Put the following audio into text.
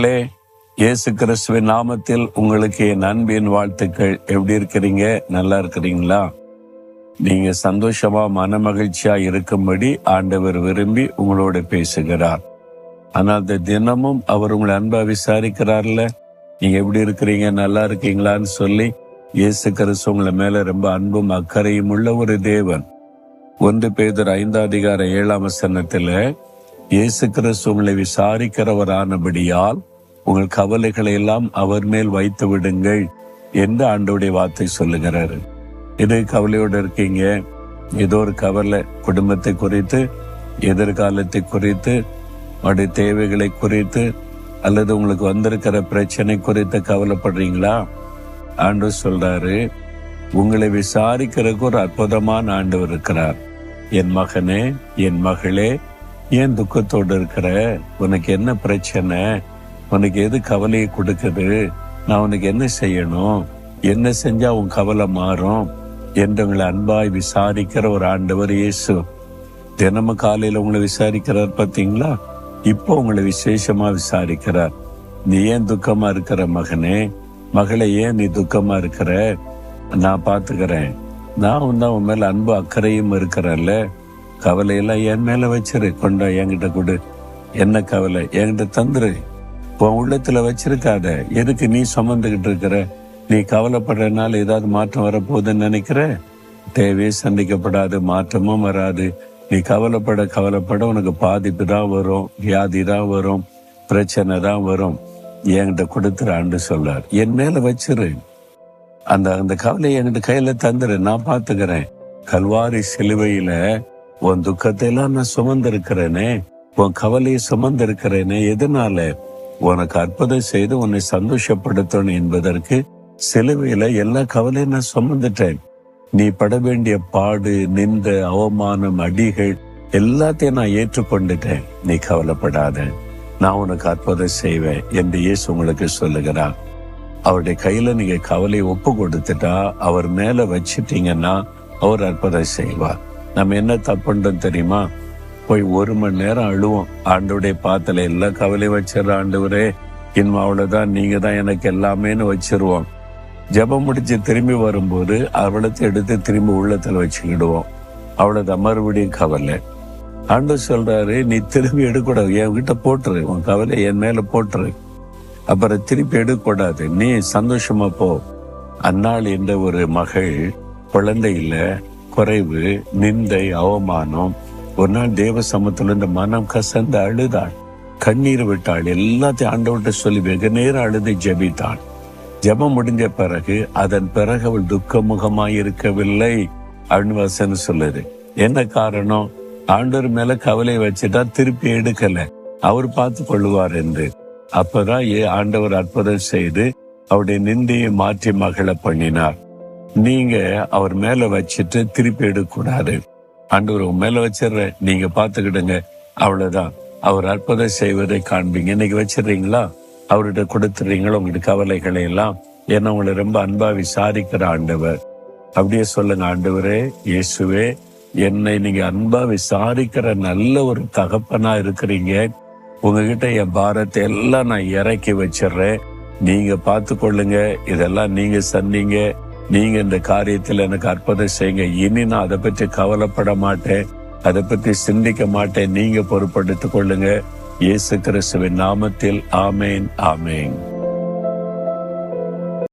மக்களே இயேசு கிறிஸ்துவின் நாமத்தில் உங்களுக்கு என் அன்பின் வாழ்த்துக்கள். எப்படி இருக்கிறீங்க? நல்லா இருக்கிறீங்களா? நீங்க சந்தோஷமா மன மகிழ்ச்சியா இருக்கும்படி ஆண்டவர் விரும்பி உங்களோட பேசுகிறார். ஆனால் இந்த தினமும் அவர் உங்களை அன்பா விசாரிக்கிறார்ல. நீங்க எப்படி இருக்கிறீங்க? நல்லா இருக்கீங்களான்னு சொல்லி இயேசு கிறிஸ்து உங்களை மேல ரொம்ப அன்பும் அக்கறையும் உள்ள ஒரு தேவன். ஒன்று பேதர் ஐந்தாம் அதிகார ஏழாம் வசனத்துல இயேசு கிறிஸ்து உங்களை விசாரிக்கிறவரானபடியால் உங்கள் கவலைகளை எல்லாம் அவர் மேல் வைத்து விடுங்கள் என்று ஆண்டோடைய வார்த்தை சொல்லுகிறாரு. இது கவலையோடு இருக்கீங்க? ஏதோ ஒரு கவலை குடும்பத்தை குறித்து எதிர்காலத்தை குறித்து உடைய தேவைகளை குறித்து அல்லது உங்களுக்கு வந்திருக்கிற பிரச்சனை குறித்து கவலைப்படுறீங்களா? ஆண்டு சொல்றாரு உங்களை விசாரிக்கிறதுக்கு ஒரு அற்புதமான ஆண்டவர் இருக்கிறார். என் மகனே என் மகளே ஏன் துக்கத்தோடு இருக்கிற? உனக்கு என்ன பிரச்சனை? உனக்கு எது கவலையை கொடுக்குது? நான் உனக்கு என்ன செய்யணும்? என்ன செஞ்சா உன் கவலை மாறும்? என்றவங்களை அன்பாய் விசாரிக்கிற ஒரு ஆண்டவர் இயேசு. தினமும் காலையில உங்களை விசாரிக்கிறார் பார்த்தீங்களா? இப்போ உங்களை விசேஷமா விசாரிக்கிறார். நீ ஏன் துக்கமா இருக்கிற மகனே? மகளை ஏன் நீ துக்கமா இருக்கிற? நான் பாத்துக்கிறேன் நான் வந்து உன் மேல அன்பு அக்கறையும் இருக்கிறல்ல கவலையெல்லாம் என் மேல வச்சிரு. கொண்டா என்கிட்ட கொடு. என்ன கவலை? என்கிட்ட தந்துரு. உன் உள்ளத்துல வச்சிருக்காத. எதுக்கு நீ சுமந்துகிட்டு இருக்கிற? நீ கவலைப்படுறதுனால ஏதாவது மாற்றம் வரப்போகுதுன்னு நினைக்கிற? தேவையே சந்திக்கப்படாது மாற்றமும் வராது. நீ கவலைப்பட கவலைப்பட உனக்கு பாதிப்பு தான் வரும் வியாதி தான் வரும் பிரச்சனை தான் வரும். என்கிட்ட கொடுத்துரு ஆண்டு சொல்றார் என் மேல வச்சிரு. அந்த அந்த கவலையை என்கிட்ட கையில தந்துரு. நான் பாத்துக்கிறேன். கல்வாரி சிலுவையில உன் துக்கத்தை எல்லாம் நான் சுமந்திருக்கிறேனே. உன் கவலையை சுமந்திருக்கிறேனே. எதனால? உனக்கு அற்புதம் செய்து உன்னை சந்தோஷப்படுத்தணும் என்பதற்கு சிலுவையில எல்லா கவலையும் நான் சுமந்துட்டேன். நீ பட வேண்டிய பாடு நிந்த அவமானம் அடிகள் எல்லாத்தையும் நான் ஏற்றுக்கொண்டுட்டேன். நீ கவலைப்படாத. நான் உனக்கு அற்புதம் செய்வேன் என்று இயேசு உங்களுக்கு சொல்லுகிறார். அவருடைய கையில நீங்க கவலையை ஒப்பு கொடுத்துட்டா அவர் மேல வச்சிட்டீங்கன்னா அவர் அற்புதம் செய்வார். நம்ம என்ன தப்புன்றோம் தெரியுமா? போய் ஒரு மணி நேரம் அழுவோம். ஆண்டுடைய பாத்துல எல்லா கவலையும் வச்சிடற ஆண்டவரே இனிமே அவ்வளவுதான் நீங்க தான் எனக்கு எல்லாமேன்னு வச்சிருவோம். ஜெபம் முடிச்சு திரும்பி வரும்போது அவளத்தை எடுத்து திரும்பி உள்ளத்துல வச்சுக்கிடுவோம். அவ்வளவுதான் மறுபடியும் கவலை. ஆண்டு சொல்றாரு நீ திரும்பி எடுக்கூடாது என்கிட்ட போட்டுரு. உன் கவலை என் மேல போட்டுரு. அப்புறம் திருப்பி எடுக்கக்கூடாது. நீ சந்தோஷமா போ. அன்னாள் என்ற ஒரு மகள் குழந்தையில குறைவு நிந்தை அவமானம் ஒரு நாள் தேவ சமத்துல இந்த மனம் கசந்து அழுதாள். கண்ணீர் விட்டாள். எல்லாத்தையும் ஆண்டவர்கிட்ட சொல்லி வெகு நேரம் அழுது ஜபித்தாள். ஜெபம் முடிஞ்ச பிறகு அதன் பிறகு அவள் துக்கமுகமாய் இருக்கவில்லை அப்படின்னு வசனம் சொல்லுது. என்ன காரணம்? ஆண்டவர் மேல கவலை வச்சுட்டா திருப்பி எடுக்கல. அவர் பார்த்து கொள்ளுவார் என்று. அப்பதான் ஏ ஆண்டவர் அற்புதம் செய்து அவருடைய நிந்தையை மாற்றி மகள பண்ணினார். நீங்க அவர் மேல வச்சுட்டு திருப்பி எடுக்கக்கூடாது. ஆண்டவர் உன் மேல வச்சிடுற. நீங்க பாத்துக்கிடுங்க அவ்வளவுதான். அவர் அற்புதம் செய்வதை காண்பீங்க. இன்னைக்கு வச்சிடுறீங்களா? அவர்கிட்ட கொடுத்துறீங்களா உங்களுடைய கவலைகளை எல்லாம். ஏன்னா உங்களை ரொம்ப அன்பா விசாரிக்கிற ஆண்டவர். அப்படியே சொல்லுங்க ஆண்டவரே இயேசுவே என்னை நீங்க அன்பா விசாரிக்கிற நல்ல ஒரு தகப்பனா இருக்கிறீங்க. உங்ககிட்ட என் பாரத்தை எல்லாம் நான் இறக்கி வச்சிடுறேன். நீங்க பார்த்து கொள்ளுங்க இதெல்லாம் நீங்க சொன்னீங்க நீங்க இந்த காரியத்தில் எனக்கு அற்புதம் செய்யுங்க. இனி நான் அதை பற்றி கவலைப்பட மாட்டேன். அதை பற்றி சிந்திக்க மாட்டேன். நீங்க பொறுப்படுத்திக் கொள்ளுங்க. இயேசு கிறிஸ்துவின் நாமத்தில். ஆமேன். ஆமேன்.